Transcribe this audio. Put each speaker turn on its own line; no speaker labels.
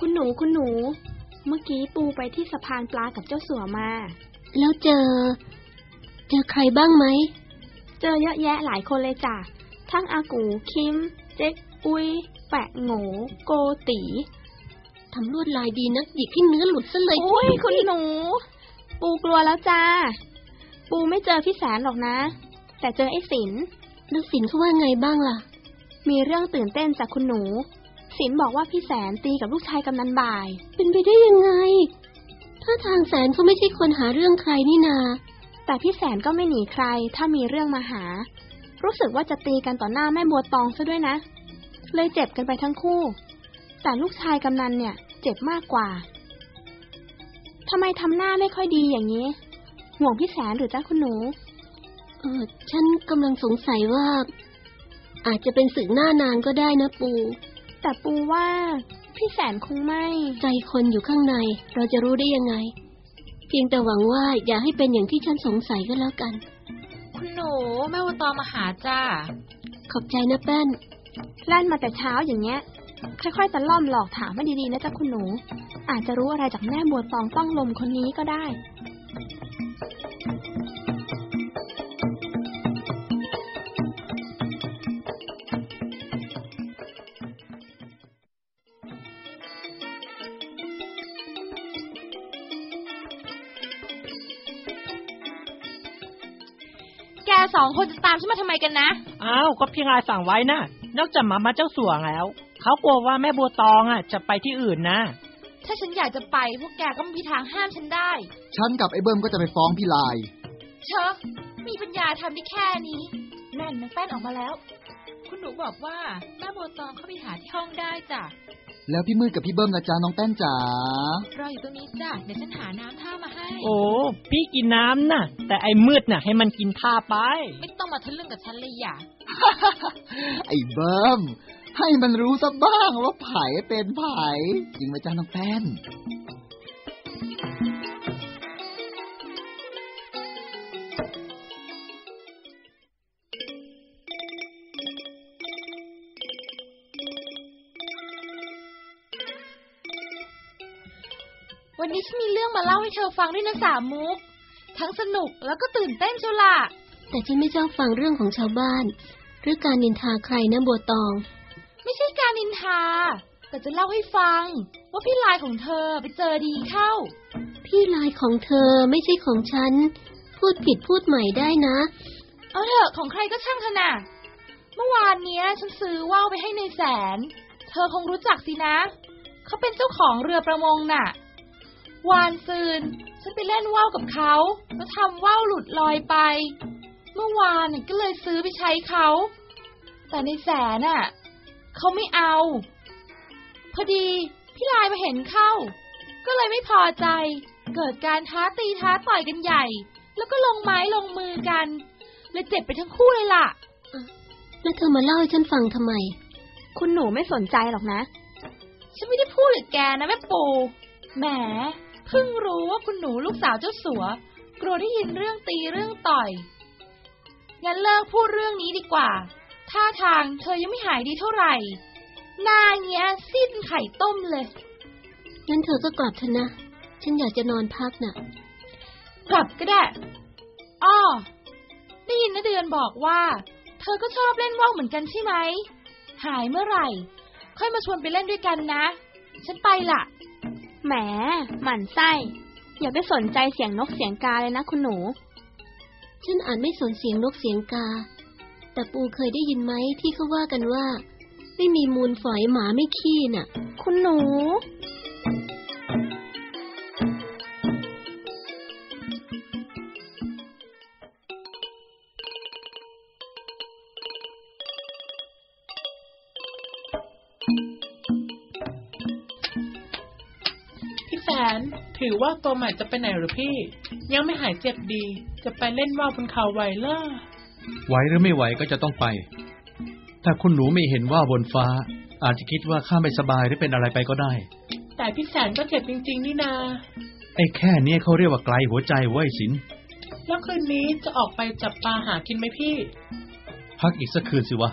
คุณหนูคุณหนู เมื่อกี้ปูไปที่สะพานปลากับเจ้าสัวมา
แล้วเจอ เจอใครบ้างไหม
เจอเยอะแยะหลายคนเลยจ้ะ ทั้งอากู คิม เจ๊ก อุย แปะโหงโกตี
ทำลวดลายดีนักหยิกให้เนื้อหลุดซะเลย
โอ้ยคุณหนู ปูกลัวแล้วจ้า ปูไม่เจอพี่แสนหรอกนะ แต่เจอไอ้สิน
นักสินเขาว่าไงบ้างล่ะ
มีเรื่องตื่นเต้นจากคุณหนู สินบอกว่าพี่แสนตีกับลูกชายกำนันบ่าย
เป็นไปได้ยังไง ถ้าทางแสนเขาไม่ใช่คนหาเรื่องใครนี่นา
แต่พี่แสนก็ไม่หนีใคร ถ้ามีเรื่องมาหา รู้สึกว่าจะตีกันต่อหน้าแม่บัวตองซะด้วยนะ เลยเจ็บกันไปทั้งคู่ แต่ลูกชายกำนันเนี่ย เจ็บมากกว่าทำไมทำหน้าไม่ค่อยดีอย่างนี้ ห่วงพี่แสนหรือจ้าคุณหนู
เออ ฉันกำลังสงสัยว่า อาจจะเป็นสึกหน้านางก็ได้นะปู
แต่ปูว่า พี่แสนคงไม่
ใจคนอยู่ข้างใน เราจะรู้ได้ยังไง เพียงแต่หวังว่าอย่าให้เป็นอย่างที่ฉันสงสัยก็แล้วกัน
คุณหนูแม่วัวตองมาหาจ้า
ขอบใจนะแป้น
ลั่นมาแต่เช้าอย่างเงี้ย ค่อยๆตะล่อมหลอกถามให้ดีๆนะจ๊ะคุณหนู อาจจะรู้อะไรจากแม่บัวตองต้องลมคนนี้ก็ได้
แกสองคนจะตามฉันมาทำไมกันนะ
อ้าว ก็พี่รายสั่งไว้นะนอกจากหมามาเจ้าสัวแล้ว เขากลัวว่าแม่บัวตองอะ จะไปที่อื่นนะ
ถ้าฉันอยากจะไปพวกแกก็ไม่มีทางห้ามฉันได้
ฉันกับไอ้เบิ้มก็จะไปฟ้องพี่ลาย
เชอะมีปัญญาทำได้แค่นี้ นั่นนางแป้นออกมาแล้ว คุณหนูบอกว่าแม่บัวตองเข้าไปหาที่ห้องได้จ้ะ
แล้วพี่มืดกับพี่เบิ้มละจ้าน้องแป้นจ๋าร
ออยู่ตรงนี้จ้ะเดี๋ยวฉันหาน้ำท่ามาให้
โอ้ พี่กินน้ำน่ะ แต่ไอ้มืดน่ะ ให้มันกินท่าไป
ไม่ต้องมาทะลึ่งกับฉันเลยอย่า
ไอ้เบิ้มให้มันรู้ซะบ้างว่าไผ่เป็นไผ่จริงไหมจ้าน้องแป้น
วันนี้ฉันมีเรื่องมาเล่าให้เธอฟังด้วยนะสามมุก ทั้งสนุกแล้วก็ตื่นเต้นเชียวล่ะ
แต่ฉันไม่ชอบฟังเรื่องของชาวบ้าน หรือการนินทาใครนะบัวตอง
ไม่ใช่การนินทา แต่จะเล่าให้ฟัง ว่าพี่ลายของเธอไปเจอดีเข้า
พี่ลายของเธอไม่ใช่ของฉัน พูดผิดพูดใหม่ได้นะ
เอาเถอะของใครก็ช่างเถอะนะเมื่อวานเนี้ยฉันซื้อว่าวไปให้ในแสน เธอคงรู้จักสินะ เขาเป็นเจ้าของเรือประมงน่ะ วานซืน ฉันไปเล่นว่าวกับเขา แล้วทำว่าวหลุดลอยไป เมื่อวานน่ะก็เลยซื้อไปใช้เขา แต่ในแสนน่ะเขาไม่เอา พอดีพี่ลายมาเห็นเข้า ก็เลยไม่พอใจ เกิดการท้าตีท้าต่อยกันใหญ่ แล้วก็ลงไม้ลงมือกันเลยเจ็บไปทั้งคู่เลยล่ะ
แล้วเธอมาเล่าให้ฉันฟังทำไม
คุณหนูไม่สนใจหรอกนะ
ฉันไม่ได้พูดกับแกนะแม่ปูแหม เพิ่งรู้ว่าคุณหนูลูกสาวเจ้าสัว กลัวได้ยินเรื่องตีเรื่องต่อย งั้นเลิกพูดเรื่องนี้ดีกว่า ท่าทางเธอยังไม่หายดีเท่าไหร่ หน้าเงี้ยซีดเป็นไข่ต้มเลย
งั้นเธอก็กลับเถอะนะ ฉันอยากจะนอนพักน่ะ
กลับก็ได้ อ้อ ได้ยินนะเดือนบอกว่า เธอก็ชอบเล่นว่าวเหมือนกันใช่ไหม หายเมื่อไหร่ ค่อยมาชวนไปเล่นด้วยกันนะ ฉันไปละ
แหม หมั่นไส้ อย่าไปสนใจเสียงนกเสียงกาเลยนะคุณหนู
ฉันอาจไม่สนเสียงนกเสียงกา แต่ปูเคยได้ยินไหมที่เขาว่ากันว่า ไม่มีมูลฝอยหมาไม่ขี้น่ะ
คุณหนู
น ถือว่าตัวใหม่จะไปไหนหรือพี่ ยังไม่หายเจ็บดี จะไปเล่นว่าวบนเขาไหวเลอ
ไหวหรือไม่ไหวก็จะต้องไป ถ้าคุณหนูไม่เห็นว่าบนฟ้า อาจจะคิดว่าข้าไม่สบายหรือเป็นอะไรไปก็ได้
แต่พี่แสนก็เจ็บจริง ๆ นี่นา
ไอ้แค่เนี้ยเขาเรียกว่าไกลหัวใจเว้ยสิน
แล้วคืนนี้จะออกไปจับปลาหากินไหมพี่
พักอีกสักคืนสิวะ